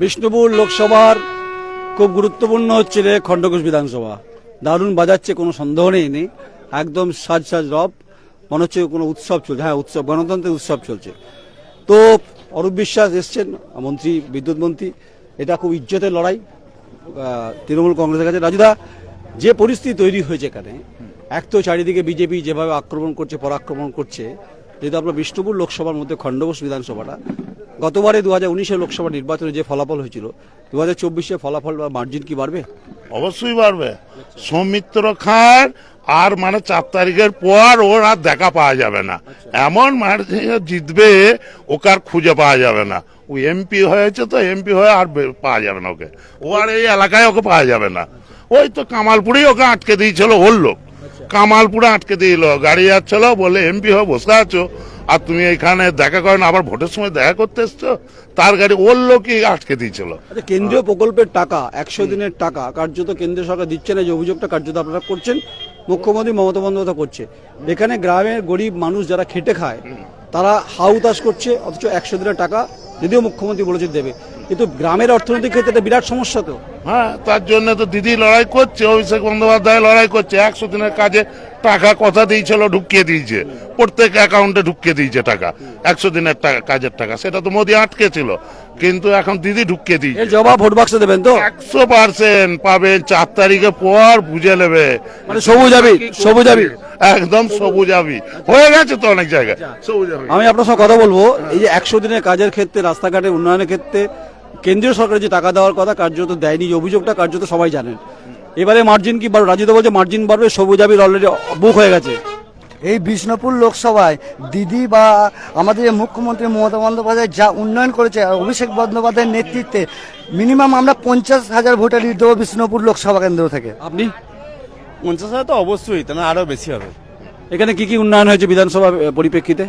বিষ্ণুপুর লোকসভার খুব গুরুত্বপূর্ণ হচ্ছে রে খণ্ডঘোষ বিধানসভা। দারুণ বাজাচ্ছে, কোনো সন্দেহ নেই। নেই একদম সাজ সাজ রব, মনে হচ্ছে কোনো উৎসব চলছে। হ্যাঁ উৎসব, গণতন্ত্রের উৎসব চলছে। তো অরূপ বিশ্বাস এসছেন, মন্ত্রী, বিদ্যুৎ মন্ত্রী, এটা খুব ইজ্জতের লড়াই তৃণমূল কংগ্রেসের কাছে। রাজুদা যে পরিস্থিতি তৈরি হয়েছে এখানে, এক তো চারিদিকে বিজেপি যেভাবে আক্রমণ করছে, পরাক্রমণ করছে, যেহেতু আপনার বিষ্ণুপুর লোকসভার মধ্যে খণ্ডঘোষ বিধানসভাটা গতবারে দু হাজার উনিশে লোকসভা নির্বাচনে যে ফলাফল হয়েছিল দু হাজার চব্বিশে ফলাফল বা মার্জিন কি বাড়বে? অবশ্যই বাড়বে। সৌমিত্র খান আর মানে চার তারিখের পর ওর আর দেখা পাওয়া যাবে না। এমন মার্জিন জিতবে ওকে আর খুঁজে পাওয়া যাবে না। ও এমপি হয়েছে তো এমপি হয়ে আর পাওয়া যাবে না ওকে। ও আর এই এলাকায় ওকে পাওয়া যাবে না। ওই তো কামালপুরেই ওকে আটকে দিয়েছিল ওর লোক। কামালপুরে আটকে দিল। গাড়ি যাচ্ছিল বলে এমপি হয়ে বসে আছো। আর তুমি এখানে দেখা করেন আবার ভোটের সময় দেখা করতে এসছো? তার গাড়ি ওর লোকই আটকে দিয়েছিল। আচ্ছা কেন্দ্রীয় প্রকল্পের টাকা একশো দিনের টাকা কার্যত কেন্দ্রীয় সরকার দিচ্ছে না যে অভিযোগটা কার্যত আপনারা করছেন? মুখ্যমন্ত্রী মমতা বন্দ্যোপাধ্যায় করছে। এখানে গ্রামের গরিব মানুষ যারা খেটে খায় তারা হাউতাস করছে অথচ একশো দিনের টাকা যদিও মুখ্যমন্ত্রী বলেছে দেবে। কিন্তু গ্রামের অর্থনৈতিক ক্ষেত্রে এটা বিরাট সমস্যা তো। হ্যাঁ তার জন্য তো দিদি লড়াই করছে অভিষেক বন্দ্যোপাধ্যায় লড়াই করছে একশো দিনের কাজে টাকা কথা দিয়েছিল ঢুকিয়ে দিয়েছে। প্রত্যেক অ্যাকাউন্টে ঢুকিয়ে দিয়েছে টাকা একশো দিনের টাকা কাজের টাকা। সেটা তো মোদি আটকে ছিল কিন্তু এখন দিদি ঢুকিয়ে দিয়েছে। জবাব ভোট বাক্সে দেবেন তো? একশো পার্সেন্ট পাবেন চার তারিখে পর বুঝে নেবে। মানে সবুজ আবি সবুজ আবি। একদম সবুজ আবি। হয়ে গেছে তো অনেক জায়গায়। সবুজ আবি। আমি আপনার সঙ্গে কথা বলব এই যে একশো দিনের কাজের ক্ষেত্রে রাস্তাঘাটের উন্নয়নের ক্ষেত্রে কেন্দ্রীয় সরকারের যে টাকা দেওয়ার কথা কার্যত দেয়নি এই অভিযোগটা কার্যত সবাই জানেন। এবারে মার্জিন কি বাড়বে? রাজুদা বলছে মার্জিন বাড়বে সবুজ আবির অলরেডি বুক হয়ে গেছে। এই বিষ্ণুপুর লোকসভায় দিদি বা আমাদের যে মুখ্যমন্ত্রী মমতা বন্দ্যোপাধ্যায় যা উন্নয়ন করেছে অভিষেক বন্দ্যোপাধ্যায়ের নেতৃত্বে মিনিমাম আমরা পঞ্চাশ হাজার ভোটার লিড দেবো বিষ্ণুপুর লোকসভা কেন্দ্র থেকে। আপনি? পঞ্চাশ হাজার তো অবশ্যই তা না আরও বেশি হবে। এখানে কি কি উন্নয়ন হয়েছে বিধানসভা পরিপ্রেক্ষিতে?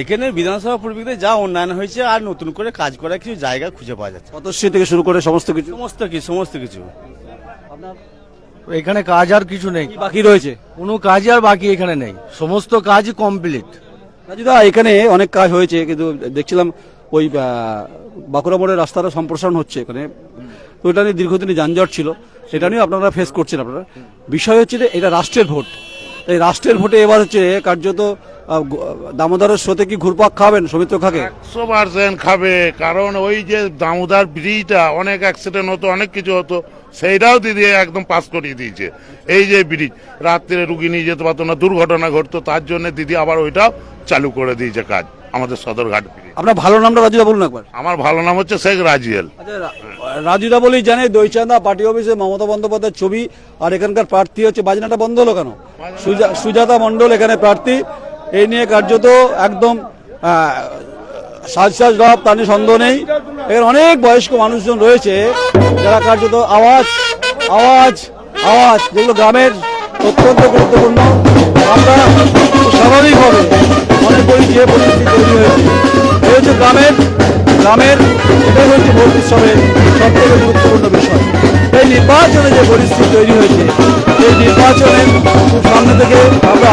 এখানে বিধানসভা পরিপ্রেক্ষিতে যা উন্নয়ন হয়েছে আর নতুন করে কাজ করার কিছু জায়গা খুঁজে পাওয়া যাচ্ছে। পথশ্রী থেকে শুরু করে সমস্ত কিছু? সমস্ত কিছু সমস্ত কিছু। এখানে কাজ আর কিছু নেই। বাকি রয়েছে? কোনো কাজই আর বাকি এখানে নেই। সমস্ত কাজই কমপ্লিট রাজুদা এখানে অনেক কাজ হয়েছে কিন্তু দেখছিলাম ওই বাঁকুড়া মোড়ের রাস্তাটা সম্প্রসারণ হচ্ছে এখানে। তো এটা নিয়ে দীর্ঘদিনের যানজট ছিল সেটা নিয়ে আপনারা ফেস করছেন আপনারা। বিষয় হচ্ছে যে এটা রাষ্ট্রের ভোট। এই রাষ্ট্রের ভোটে এবার হচ্ছে কার্যত দামোদরের শোতে কি ঘুরপাক খাবেন সৌমিত্র খাকে? একশো পার্সেন্ট খাবে কারণ ওই যে দামোদার ব্রিজটা অনেক অ্যাক্সিডেন্ট হতো অনেক কিছু হতো সেইটাও দিদি একদম পাস করিয়ে দিয়েছে। এই যে ব্রিজ রাত্রে রুগী নিয়ে যেতে পারতো না দুর্ঘটনা ঘটতো তার জন্য দিদি আবার ওইটাও চালু করে দিয়েছে কাজ আমাদের সদরঘাট আপনার ভালো নামটা রাজুদা বলুন একবার। আমার ভালো নাম হচ্ছে শেখ রাজিয়েল। আচ্ছা রাজুদা বলেই জানে দইচান্দা পার্টি অফিসে মমতা বন্দ্যোপাধ্যায়ের ছবি আর এখানকার প্রার্থী হচ্ছে বাজনাটা বন্ধ হলো কেন? সুজা- সুজাতা মণ্ডল এখানে প্রার্থী এই নিয়ে কার্যত একদম আহ, সাজ সাজ রব তা নিয়ে সন্দেহ নেই। এখানে অনেক বয়স্ক মানুষজন রয়েছে যারা কার্যত আওয়াজ আওয়াজ আওয়াজ যেগুলো গ্রামের অত্যন্ত গুরুত্বপূর্ণ। আমরা স্বাভাবিকভাবে মনে করি যে পরিস্থিতি তৈরি হয়েছে। হচ্ছে গ্রামের গ্রামের এটাই হচ্ছে ভোট উৎসবের সব থেকে গুরুত্বপূর্ণ বিষয়। এই নির্বাচনে যে পরিস্থিতি তৈরি হয়েছে এই নির্বাচনের সামনে থেকে আমরা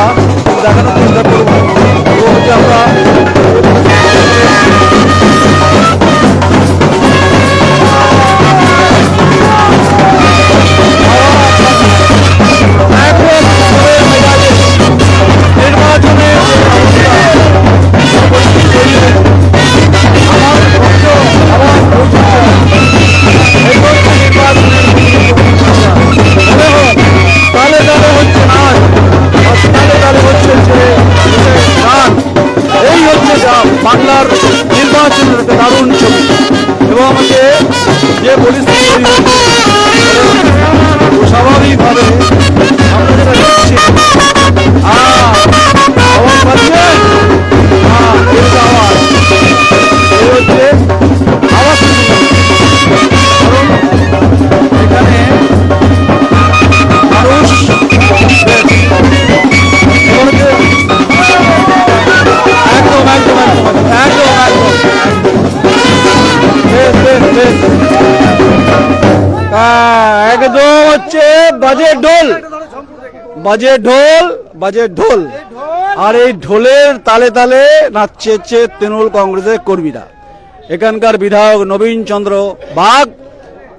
একদম হচ্ছে বাজে ঢোল। বাজে ঢোল বাজে ঢোল। আর এই ঢোলের তালে তালে নাচছে হচ্ছে তৃণমূল কংগ্রেসের কর্মীরা। এখানকার বিধায়ক নবীন চন্দ্র বাগ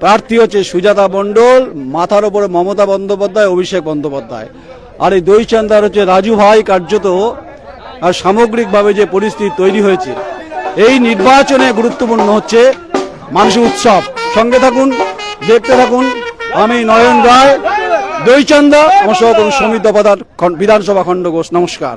প্রার্থী হচ্ছে সুজাতা মণ্ডল, মাথার ওপরে মমতা বন্দ্যোপাধ্যায়, অভিষেক বন্দ্যোপাধ্যায়। আর এই দই চান্দার হচ্ছে রাজু ভাই কার্যত, আর সামগ্রিকভাবে যে পরিস্থিতি তৈরি হয়েছে, এই নির্বাচনে গুরুত্বপূর্ণ হচ্ছে মানুষের উৎসব। সঙ্গে থাকুন, দেখতে থাকুন আমি নয়ন রায় দইচান্দা আমার সহকর্মী দপাদার বিধানসভা খণ্ড ঘোষ। নমস্কার।